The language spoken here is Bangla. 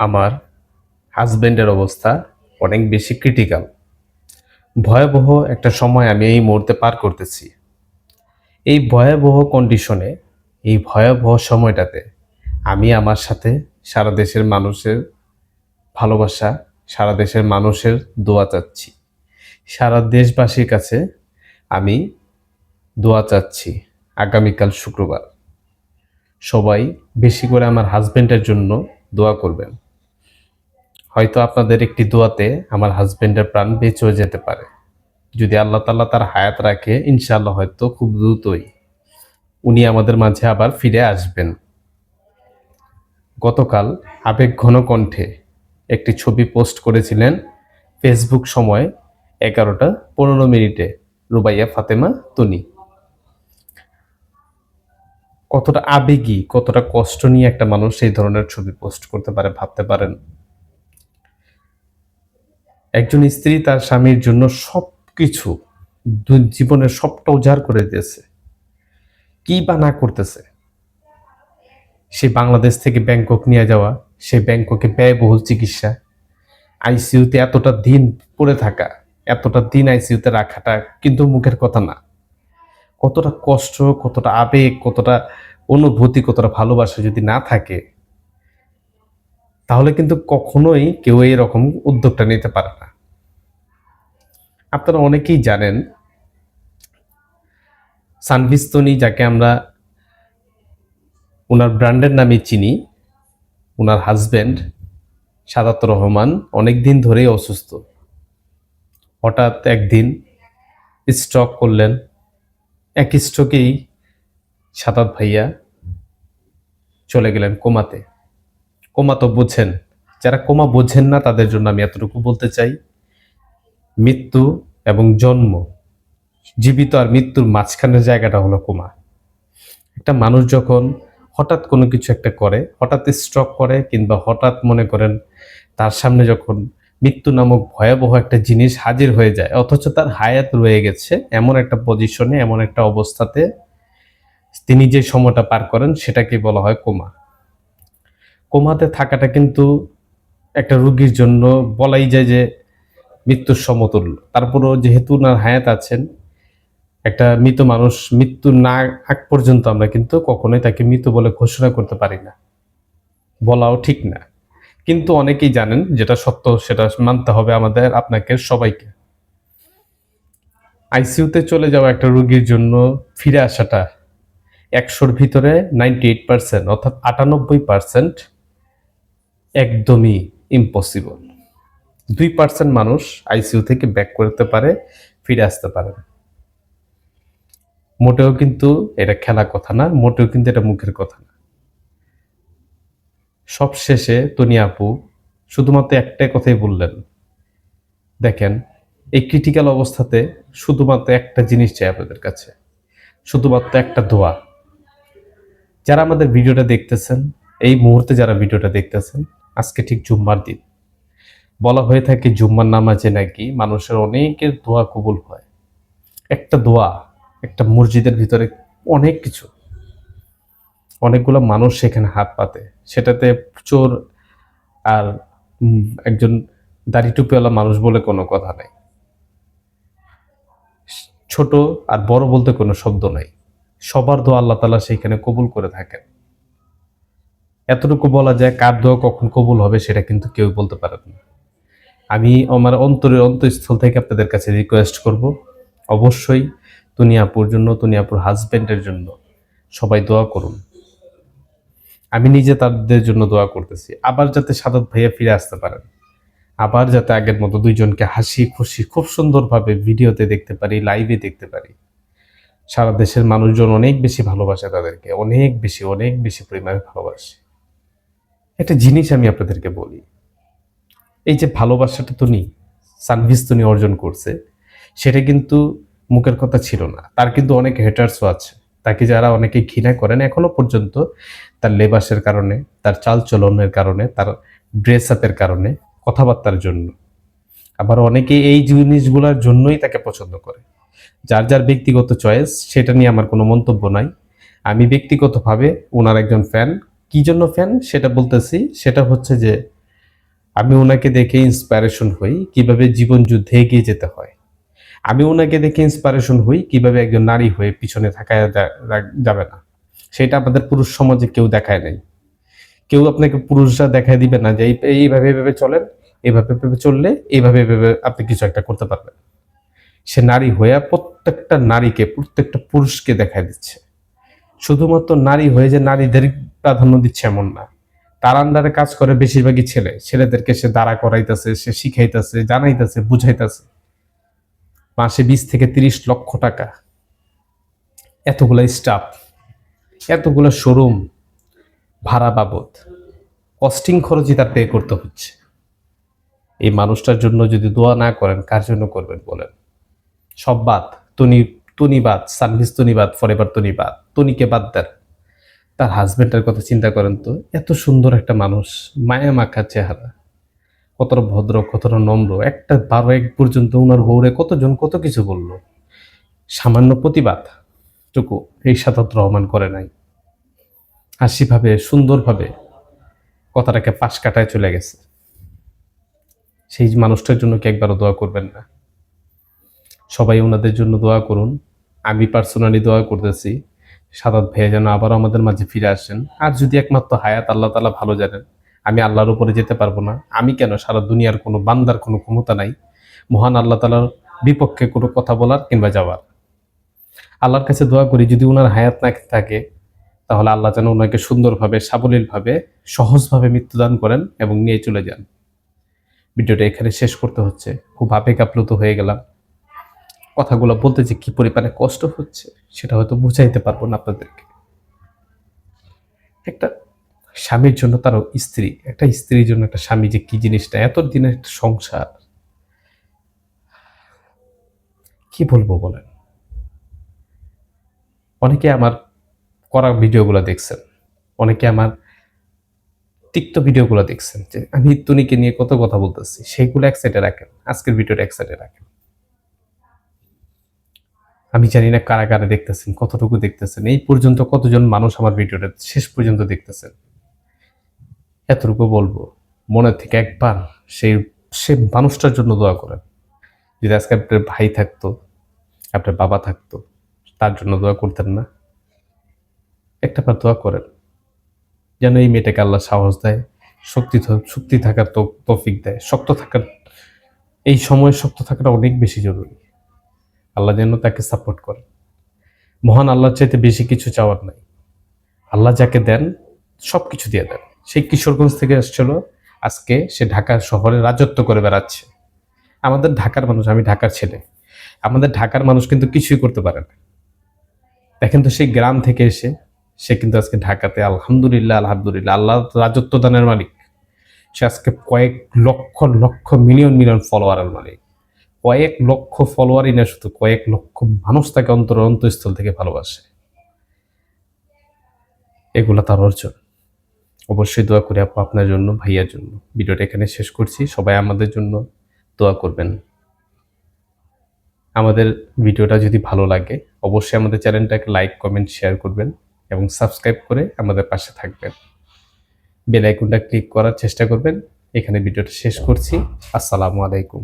আমার হাজবেন্ডের অবস্থা অনেক বেশি ক্রিটিক্যাল ভয়াবহ একটা সময় আমি এই মুহূর্তে পার করতেছি। এই ভয়াবহ কন্ডিশনে এই ভয়াবহ সময়টাতে আমি আমার সাথে সারা দেশের মানুষের ভালোবাসা, সারা দেশের মানুষের দোয়া চাচ্ছি। সারা দেশবাসীর কাছে আমি দোয়া চাচ্ছি আগামীকাল শুক্রবার। সবাই বেশি করে আমার হাজবেন্ডের জন্য দোয়া করবেন। হয়তো আপনাদের একটি দোয়াতে আমার হাজবেন্ডের প্রাণ বেঁচেও যেতে পারে। যদি আল্লাহ তাল্লাহ তার হায়াত রাখে, ইনশাআল্লাহ হয়তো খুব দ্রুতই উনি আমাদের মাঝে আবার ফিরে আসবেন। গতকাল আবেগ ঘন কণ্ঠে একটি ছবি পোস্ট করেছিলেন ফেসবুক সময় এগারোটা পনেরো মিনিটে রুবাইয়া ফাতেমা তুনি। কতটা আবেগী, কতটা কষ্ট নিয়ে একটা মানুষ এই ধরনের ছবি পোস্ট করতে পারে ভাবতে পারেন? একজন স্ত্রী তার স্বামীর জন্য সব কিছু জীবনের সবটা উজাড় করে দিয়েছে। কি বা না করতেছে? সে বাংলাদেশ থেকে ব্যাংকক নিয়ে যাওয়া, সে ব্যাংককে ব্যয়বহুল চিকিৎসা। আইসিইউতে এতটা দিন পড়ে থাকা, এতটা দিন আইসিইউতে রাখাটা কিন্তু মুখের কথা না। কতটা কষ্ট, কতটা আবেগ, কতটা অনুভূতি, কতটা ভালোবাসা যদি না থাকে তাহলে কিন্তু কখনোই কেউ এরকম উদ্যোগটা নিতে পারে না। আপনারা অনেকেই জানেন সানভিস্তনি যাকে আমরা ওনার ব্র্যান্ডের নামে চিনি ওনার হাজব্যান্ড সাদাত রহমান অনেক দিন ধরেই অসুস্থ। হঠাৎ একদিন স্ট্রক করলেন। এক স্ট্রোকেই সাদাত ভাইয়া চলে গেলেন কোমাতে। কোমা তো বোঝেন। যারা কোমা বোঝেন না, তাদের জন্য আমি এতটুকু বলতে চাই, মৃত্যু এবং জন্ম, জীবিত আর মৃত্যুর মাঝখানের জায়গাটা হলো কোমা। একটা মানুষ যখন হঠাৎ কোনো কিছু একটা করে, হঠাৎ স্ট্রক করে কিংবা হঠাৎ মনে করেন তার সামনে যখন মৃত্যু নামক ভয়াবহ একটা জিনিস হাজির হয়ে যায়, অথচ তার হায়াত রয়ে গেছে এমন একটা পজিশনে এমন একটা অবস্থাতে তিনি যে সময়টা পার করেন সেটাকে বলা হয় কোমা। কোমাতে থাকাটা কিন্তু একটা রুগীর জন্য বলাই যায় যে মৃত্যুর সমতুল্য। তারপরও যেহেতু ওনার হায়াত আছেন, একটা মৃত মানুষ মৃত্যু না, আগ পর্যন্ত আমরা কিন্তু কখনোই তাকে মৃত বলে ঘোষণা করতে পারি না। বলাও ঠিক না। কিন্তু অনেকেই জানেন যেটা সত্য সেটা মানতে হবে আমাদের, আপনাকে, সবাইকে। আইসিইউতে চলে যাওয়া একটা রোগীর জন্য ফিরে আসাটা একশোর ভিতরে নাইনটি এইট পার্সেন্ট অর্থাৎ আটানব্বই পার্সেন্ট একদমই ইম্পসিবল দুই পার্সেন্ট মানুষ আইসিইউ থেকে ব্যাক করতে পারে, ফিরে আসতে পারে মোটেও কিন্তু এটা খেলা কথা না, মোটেও কিন্তু এটা মুখের কথা না। সব শেষে তনি আপু শুধুমাত্র একটাই কথাই বললেন, দেখেন, এই ক্রিটিক্যাল অবস্থাতে শুধুমাত্র একটা জিনিস চাই আপনাদের কাছে, শুধুমাত্র একটা দোয়া। যারা আমাদের ভিডিওটা দেখতেছেন, এই মুহূর্তে যারা ভিডিওটা দেখতেছেন আজকে ঠিক জুম্মার দিন। বলা হয়ে থাকে জুম্মার নামাজে নাকি মানুষের অনেকের দোয়া কবুল হয়। একটা দোয়া, একটা মসজিদের ভিতরে অনেক কিছু। অনেকগুলো মানুষ সেখানে হাত পাতে। সেটাতে চোর আর একজন দাড়ি টুপিওয়ালা মানুষ বলে কোনো কথা নাই। ছোট আর বড় বলতে কোনো শব্দ নাই। সবার দোয়া আল্লাহ তালা সেইখানে কবুল করে থাকেন। এতটুকু বলা যায় কার দোয়া কখন কবুল হবে সেটা কিন্তু কেউ বলতে পারেন না। আমি আমার অন্তরের অন্তঃস্থল থেকে আপনাদের কাছে রিকোয়েস্ট করব। অবশ্যই তুনিয়াপুর জন্য তুনিয়াপুর হাজবেন্ডের জন্য সবাই দোয়া করুন। আমি নিজে তাদের জন্য দোয়া করতেছি। আবার যাতে সাদত ভাইয়া ফিরে আসতে পারেন। আবার যাতে আগের মতো দুইজনকে হাসি খুশি খুব সুন্দরভাবে ভিডিওতে দেখতে পারি লাইভে দেখতে পারি। সারা দেশের মানুষজন অনেক বেশি ভালোবাসে তাদেরকে, অনেক বেশি অনেক বেশি পরিমাণে ভালোবাসে। একটা জিনিস আমি আপনাদেরকে বলি। এই যে ভালোবাসাটা তুমি সার্ভিস তুমি অর্জন করছে, সেটা কিন্তু মুখের কথা ছিল না। তার কিন্তু অনেক হেটার্সও আছে। তাকে যারা অনেকে ঘৃণা করেন, এখনও পর্যন্ত তার লেবাসের কারণে, তার চালচলনের কারণে, তার ড্রেস আপের কারণে, কথাবার্তার জন্য। আবার অনেকে এই জিনিসগুলোর জন্যই তাকে পছন্দ করে। যার যার ব্যক্তিগত চয়েস সেটা নিয়ে আমার কোনো মন্তব্য নাই। আমি ব্যক্তিগতভাবে ওনার একজন ফ্যান কি জন্য ফ্যান সেটা বলতেছি। সেটা হচ্ছে যে, আমি ওনাকে দেখে ইন্সপায়ারেশন হই কীভাবে জীবন যুদ্ধে এগিয়ে যেতে হয়। আমি ওনাকে দেখে ইন্সপায়ারেশন হই কীভাবে একজন নারী হয়ে পিছনে থাকা যাবে না। সেটা আমাদের পুরুষ সমাজে কেউ দেখায় নাই। কেউ আপনাকে পুরুষরা দেখায় দিবে না যে, এই- এইভাবে এইভাবে চলেন এইভাবে এইভাবে চললে এইভাবে এইভাবে আপনি কিছু একটা করতে পারবেন। সে নারী হয়ে প্রত্যেকটা নারীকে, প্রত্যেকটা পুরুষকে দেখায় দিচ্ছে। শুধুমাত্র নারী হয়ে যে নারীদের প্রাধান্য দিচ্ছে এমন না। তার আন্ডারে কাজ করে বেশিরভাগই ছেলে। ছেলেদেরকে সে দাঁড়া করাইতেছে, সে শিখাইতেছে, জানাইতেছে, বুঝাইতেছে। মাসে বিশ থেকে তিরিশ লক্ষ টাকা। এতগুলা স্টাফ, এতগুলো শোরুম, ভাড়া বাবদ। কস্টিং খরচই তার পে করতে হচ্ছে। এই মানুষটার জন্য যদি দোয়া না করেন, কার জন্য করবেন বলেন? সব বাদ। তনি তনি বাদ সার্ভিস তনি বাদ ফরেভার তনি বাদ তনিকে বাদ দেন। তার হাজবেন্ডের কথা চিন্তা করেন তো, এত সুন্দর একটা মানুষ, মায়া মাখা চেহারা। কতটা ভদ্র, কতটা নম্র, একটা বারো এক পর্যন্ত ওনার বউরে কতজন কত কিছু বলল। সামান্য প্রতিবাদ, টুকু, এই সাদাত রহমান করে নাই। হাসিভাবে, সুন্দরভাবে কথাটাকে পাশ কাটায় চলে গেছে। সেই মানুষটার জন্য কি একবারও দোয়া করবেন না? সবাই ওনাদের জন্য দোয়া করুন। আমি পার্সোনালি দোয়া করতেছি, সাদাত ভাইয়া যেন আবারও আমাদের মাঝে ফিরে আসেন। আর যদি একমাত্র হায়াত আল্লাহ তালা ভালো জানেন, আমি আল্লাহর উপরে যেতে পারব না। আমি কেন সারা দুনিয়ার কোনো বান্দার কোনো ক্ষমতা নাই? মহান আল্লাহ তালার বিপক্ষে কোনো কথা বলার কিংবা যাওয়ার। আল্লাহর কাছে দোয়া করি, যদি ওনার হায়াত না থাকে, তাহলে আল্লাহ যেন ওনাকে সুন্দরভাবে, সাবলীলভাবে, সহজভাবে মৃত্যুদান করেন এবং নিয়ে চলে যান। ভিডিওটা এখানে শেষ করতে হচ্ছে। খুব আবেগ আপ্লুত হয়ে গেলাম। কথাগুলো বলতে যে কি পরিমাণে কষ্ট হচ্ছে, সেটা হয়তো বুঝাইতে পারব না আপনাদেরকে। একটা স্বামীর জন্য তার স্ত্রী, একটা স্ত্রীর জন্য একটা স্বামী যে কি জিনিসটা, এত দিনের সংসার। কি বলব বলেন? অনেকে আমার করা ভিডিওগুলো দেখছেন, অনেকে আমার তিক্ত ভিডিওগুলো দেখছেন যে আমি তুনিকে নিয়ে কত কথা বলতেছি সেইগুলো এক সাইডে রাখেন, আজকের ভিডিওটা এক সাইডে রাখেন। আমি জানি না কারা কারা দেখতেছেন, কতটুকু দেখতেছেন, এই পর্যন্ত কতজন মানুষ আমার ভিডিওটা শেষ পর্যন্ত দেখতেছেন? এতটুকু বলব, মনে থেকে একবার সেই, সে মানুষটার জন্য দোয়া করেন। যদি আজকে আপনার ভাই থাকতো, আপনার বাবা থাকতো, তার জন্য দোয়া করতেন না। একটা বার দোয়া করেন, যেন এই মেয়েটাকে আল্লাহ সাহস দেয়, শক্তি শক্তি থাকার তো তৌফিক দেয়, শক্ত থাকার, এই সময়ে শক্ত থাকাটা অনেক বেশি জরুরি। আল্লাহ যেন তাকে সাপোর্ট করে। মহান আল্লাহর চাইতে বেশি কিছু চাওয়ার নাই। আল্লাহ যাকে দেন সব কিছু দিয়ে দেন। সেই কিশোরগঞ্জ থেকে আসছিল, আজকে সে ঢাকা শহরে রাজত্ব করে বেড়াচ্ছে। আমাদের ঢাকার মানুষ, আমি ঢাকার ছেলে। আমাদের ঢাকার মানুষ কিন্তু কিছুই করতে পারে না। দেখেন তো সেই গ্রাম থেকে এসে, সে কিন্তু আজকে ঢাকাতে আলহামদুলিল্লাহ আলহামদুলিল্লাহ আল্লাহ রাজত্ব দানের মালিক। সে আজকে কয়েক লক্ষ লক্ষ মিলিয়ন মিলিয়ন ফলোয়ারের মালিক। কয়েক লক্ষ ফলোয়ারই না, শুধু কয়েক লক্ষ মানুষ তাকে অন্তর অন্তঃস্থল থেকে ভালোবাসে। এগুলো তার অর্জন। অবশ্যই দোয়া করি আপু আপনার জন্য, ভাইয়ার জন্য। ভিডিওটা এখানে শেষ করছি। সবাই আমাদের জন্য দোয়া করবেন। আমাদের ভিডিওটা যদি ভালো লাগে, অবশ্যই আমাদের চ্যানেলটাকে লাইক, কমেন্ট, শেয়ার করবেন এবং সাবস্ক্রাইব করে আমাদের পাশে থাকবেন। বেল আইকনটা ক্লিক করার চেষ্টা করবেন। এখানে ভিডিওটা শেষ করছি। আসসালামু আলাইকুম।